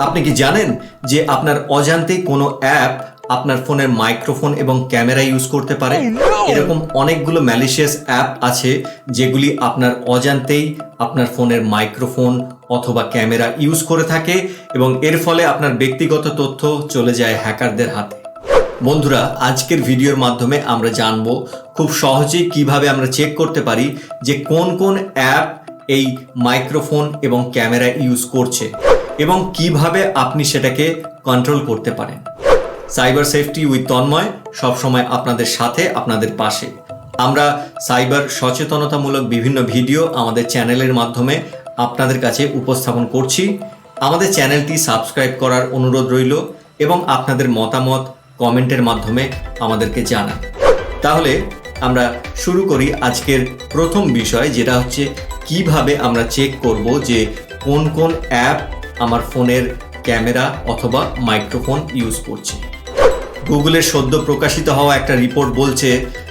আপনি কি জানেন যে আপনার অজান্তেই কোনো অ্যাপ আপনার ফোনের মাইক্রোফোন এবং ক্যামেরা ইউজ করতে পারে? এরকম অনেকগুলো ম্যালিশিয়াস অ্যাপ আছে যেগুলি আপনার অজান্তেই আপনার ফোনের মাইক্রোফোন অথবা ক্যামেরা ইউজ করে থাকে এবং এর ফলে আপনার ব্যক্তিগত তথ্য চলে যায় হ্যাকারদের হাতে। বন্ধুরা আজকের ভিডিওর মাধ্যমে আমরা জানব খুব সহজেই কীভাবে আমরা চেক করতে পারি যে কোন কোন অ্যাপ এই মাইক্রোফোন এবং ক্যামেরা ইউজ করছে। এবং কীভাবে আপনি সেটাকে কন্ট্রোল করতে পারেন। সাইবার সেফটি উইথ তন্ময় সবসময় আপনাদের সাথে, আপনাদের পাশে। আমরা সাইবার সচেতনতামূলক বিভিন্ন ভিডিও আমাদের চ্যানেলের মাধ্যমে আপনাদের কাছে উপস্থাপন করছি। আমাদের চ্যানেলটি সাবস্ক্রাইব করার অনুরোধ রইল এবং আপনাদের মতামত কমেন্টের মাধ্যমে আমাদেরকে জানান। তাহলে আমরা শুরু করি আজকের প্রথম বিষয়, যেটা হচ্ছে কীভাবে আমরা চেক করব যে কোন কোন অ্যাপ আমার ফোনের ক্যামেরা অথবা মাইক্রোফোন ইউজ করছে। গুগলের সদ্য প্রকাশিত হওয়া একটা রিপোর্ট বলছে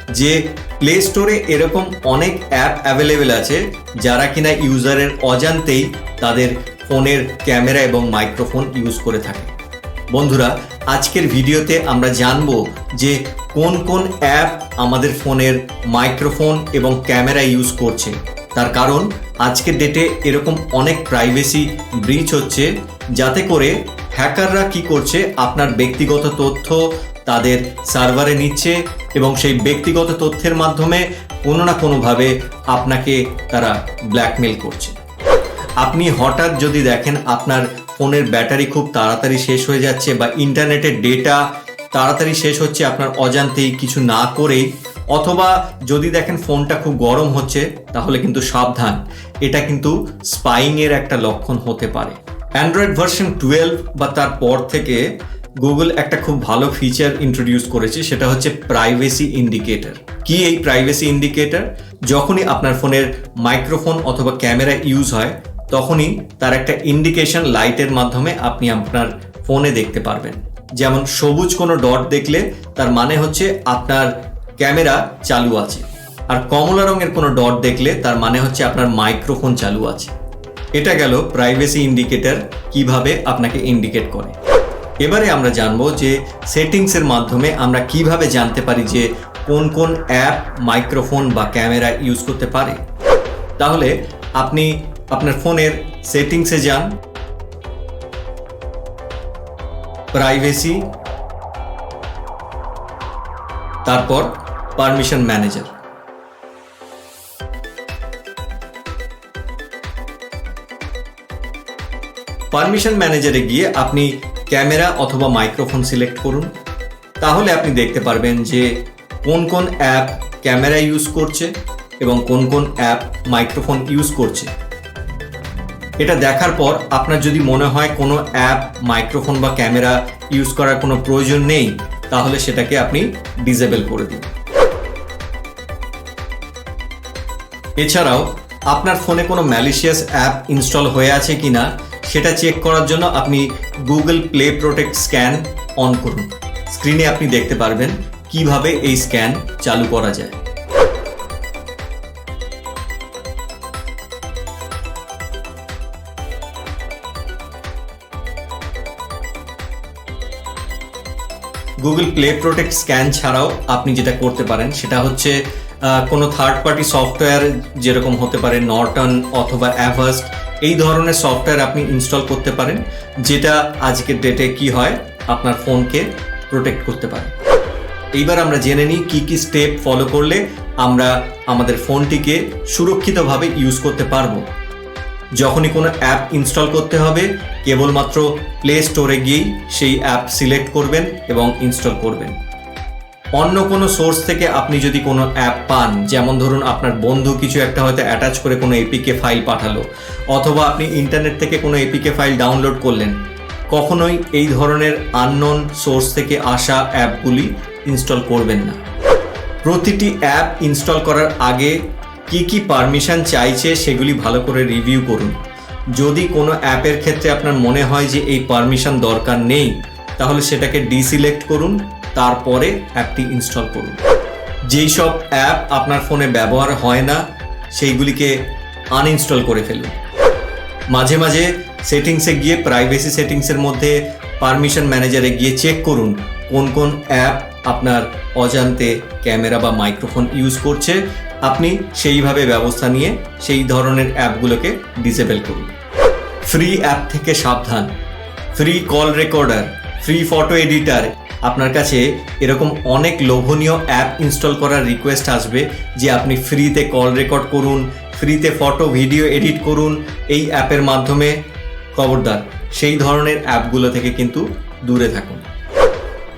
যে, প্লে স্টোরে এরকম অনেক অ্যাপ অ্যাভেলেবেল আছে যারা কিনা ইউজারের অজান্তেই তাদের ফোনের ক্যামেরা এবং মাইক্রোফোন ইউজ করে থাকে। বন্ধুরা, আজকের ভিডিওতে আমরা জানব যে, কোন কোন অ্যাপ আমাদের ফোনের মাইক্রোফোন এবং ক্যামেরা ইউজ করছে। তার কারণ, আজকের ডেটে এরকম অনেক প্রাইভেসি ব্রিচ হচ্ছে, যাতে করে হ্যাকাররা কি করছে, আপনার ব্যক্তিগত তথ্য তাদের সার্ভারে নিচ্ছে এবং সেই ব্যক্তিগত তথ্যের মাধ্যমে কোনো না কোনোভাবে আপনাকে তারা ব্ল্যাকমেল করছে। আপনি হঠাৎ যদি দেখেন আপনার ফোনের ব্যাটারি খুব তাড়াতাড়ি শেষ হয়ে যাচ্ছে বা ইন্টারনেটের ডেটা তাড়াতাড়ি শেষ হচ্ছে, আপনার অজান্তেই কিছু না করেই অথবা যদি দেখেন ফোনটা খুব গরম হচ্ছে, তাহলে কিন্তু সাবধান। এটা কিন্তু স্পাইং এর একটা লক্ষণ হতে পারে। অ্যান্ড্রয়েড ভার্সন টুয়েলভ বা তার পর থেকে গুগল একটা খুব ভালো ফিচার ইন্ট্রোডিউস করেছে, সেটা হচ্ছে প্রাইভেসি ইন্ডিকেটর কি এই প্রাইভেসি ইন্ডিকেটর যখনই আপনার ফোনের মাইক্রোফোন অথবা ক্যামেরা ইউজ হয়, তখনই তার একটা ইন্ডিকেশন লাইটের মাধ্যমে আপনি আপনার ফোনে দেখতে পারবেন। যেমন সবুজ কোনো ডট দেখলে, তার মানে হচ্ছে আপনার ক্যামেরা চালু আছে। আর কমলা রঙের কোনো ডট দেখলে তার মানে হচ্ছে আপনার মাইক্রোফোন চালু আছে। এটা গেল প্রাইভেসি ইন্ডিকেটর কীভাবে আপনাকে ইন্ডিকেট করে। এবারে আমরা জানব যে সেটিংসের মাধ্যমে আমরা কীভাবে জানতে পারি যে কোন কোন অ্যাপ মাইক্রোফোন বা ক্যামেরা ইউজ করতে পারে। তাহলে আপনি আপনার ফোনের সেটিংসে যান। প্রাইভেসি তারপর পারমিশন ম্যানেজার। পারমিশন ম্যানেজারে গিয়ে আপনি ক্যামেরা অথবা মাইক্রোফোন সিলেক্ট করুন। তাহলে আপনি দেখতে পারবেন যে কোন কোন অ্যাপ ক্যামেরা ইউজ করছে এবং কোন কোন অ্যাপ মাইক্রোফোন ইউজ করছে। এটা দেখার পর আপনার যদি মনে হয় কোনো অ্যাপ, মাইক্রোফোন বা ক্যামেরা ইউজ করার কোনো প্রয়োজন নেই, তাহলে সেটাকে আপনি ডিসেবল করে দিন। এছাড়াও, আপনার ফোনে কোনো ম্যালিশিয়াস অ্যাপ ইনস্টল হয়ে আছে কিনা, সেটা চেক করার জন্য আপনি Google Play Protect scan on করুন। স্ক্রিনে আপনি দেখতে পারবেন কীভাবে এই স্ক্যান চালু করা যায়। গুগল প্লে প্রোটেক্ট স্ক্যান ছাড়াও আপনি যেটা করতে পারেন, সেটা হচ্ছে কোনো থার্ড পার্টি সফটওয়্যার যেরকম হতে পারে নর্টন অথবা অ্যাভাস্ট এই ধরনের সফটওয়্যার আপনি ইনস্টল করতে পারেন, যেটা আজকের ডেটে কি হয়, আপনার ফোনকে প্রোটেক্ট করতে পারে। এইবার আমরা জেনে নিই কী কী স্টেপ ফলো করলে আমরা আমাদের ফোনটিকে সুরক্ষিতভাবে ইউজ করতে পারব। যখনই কোনো অ্যাপ ইনস্টল করতে হবে, কেবলমাত্র প্লে স্টোরে গিয়েই সেই অ্যাপ সিলেক্ট করবেন এবং ইনস্টল করবেন। অন্য কোনো সোর্স থেকে আপনি যদি কোনো অ্যাপ পান, যেমন ধরুন আপনার বন্ধু কিছু একটা হয়তো অ্যাটাচ করে কোনো এপিকে ফাইল পাঠালো, অথবা আপনি ইন্টারনেট থেকে কোনো এপিকে ফাইল ডাউনলোড করলেন, কখনোই এই ধরনের আননোন সোর্স থেকে আসা অ্যাপগুলি ইনস্টল করবেন না। প্রতিটি অ্যাপ ইনস্টল করার আগে কি কি পারমিশন চাইছে সেগুলি ভালো করে রিভিউ করুন। যদি কোনো অ্যাপের ক্ষেত্রে আপনার মনে হয় যে এই পারমিশন দরকার নেই, তাহলে সেটাকে ডিসিলেক্ট করুন তারপরে অ্যাপটি ইনস্টল করুন। যেই সব অ্যাপ আপনার ফোনে ব্যবহার হয় না, সেইগুলিকে আনইনস্টল করে ফেলুন। মাঝে মাঝে সেটিংসে গিয়ে প্রাইভেসি সেটিংসের মধ্যে পারমিশন ম্যানেজারে গিয়ে চেক করুন কোন কোন অ্যাপ আপনার অজান্তে ক্যামেরা বা মাইক্রোফোন ইউজ করছে। আপনি সেইভাবে ব্যবস্থা নিয়ে সেই ধরনের অ্যাপগুলোকে ডিসেবল করুন। ফ্রি অ্যাপ থেকে সাবধান। Free call recorder, free photo editor আপনার কাছে এরকম অনেক লোভনীয় অ্যাপ ইনস্টল করার রিকোয়েস্ট আসবে যে আপনি ফ্রিতে কল রেকর্ড করুন ফ্রিতে ফটো ভিডিও এডিট করুন, এই অ্যাপের মাধ্যমে খবরদার। সেই ধরনের অ্যাপগুলো থেকে কিন্তু দূরে থাকুন।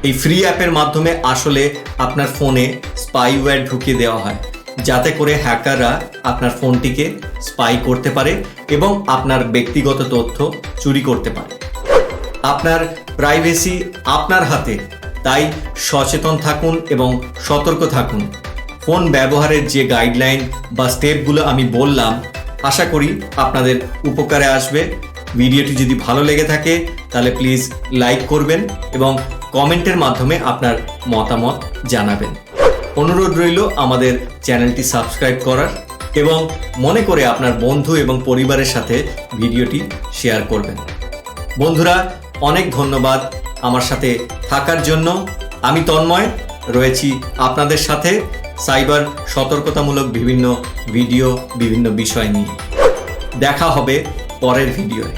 এই ফ্রি অ্যাপের মাধ্যমে আসলে আপনার ফোনে স্পাইওয়্যার ঢুকিয়ে দেওয়া হয়। যাতে করে হ্যাকাররা আপনার ফোনটিকে স্পাই করতে পারে এবং আপনার ব্যক্তিগত তথ্য চুরি করতে পারে। আপনার প্রাইভেসি আপনার হাতে। তাই সচেতন থাকুন এবং সতর্ক থাকুন। ফোন ব্যবহারের যে গাইডলাইন বা স্টেপগুলো আমি বললাম, আশা করি আপনাদের উপকারে আসবে। ভিডিওটি যদি ভালো লেগে থাকে, তাহলে প্লিজ লাইক করবেন এবং কমেন্টের মাধ্যমে আপনার মতামত জানাবেন। অনুরোধ রইল আমাদের চ্যানেলটি সাবস্ক্রাইব করার এবং মনে করে আপনার বন্ধু এবং পরিবারের সাথে ভিডিওটি শেয়ার করবেন। বন্ধুরা অনেক ধন্যবাদ আমার সাথে থাকার জন্য। আমি তন্ময়, রয়েছি আপনাদের সাথে সাইবার সতর্কতামূলক বিভিন্ন ভিডিও, বিভিন্ন বিষয় নিয়ে। দেখা হবে পরের ভিডিওয়।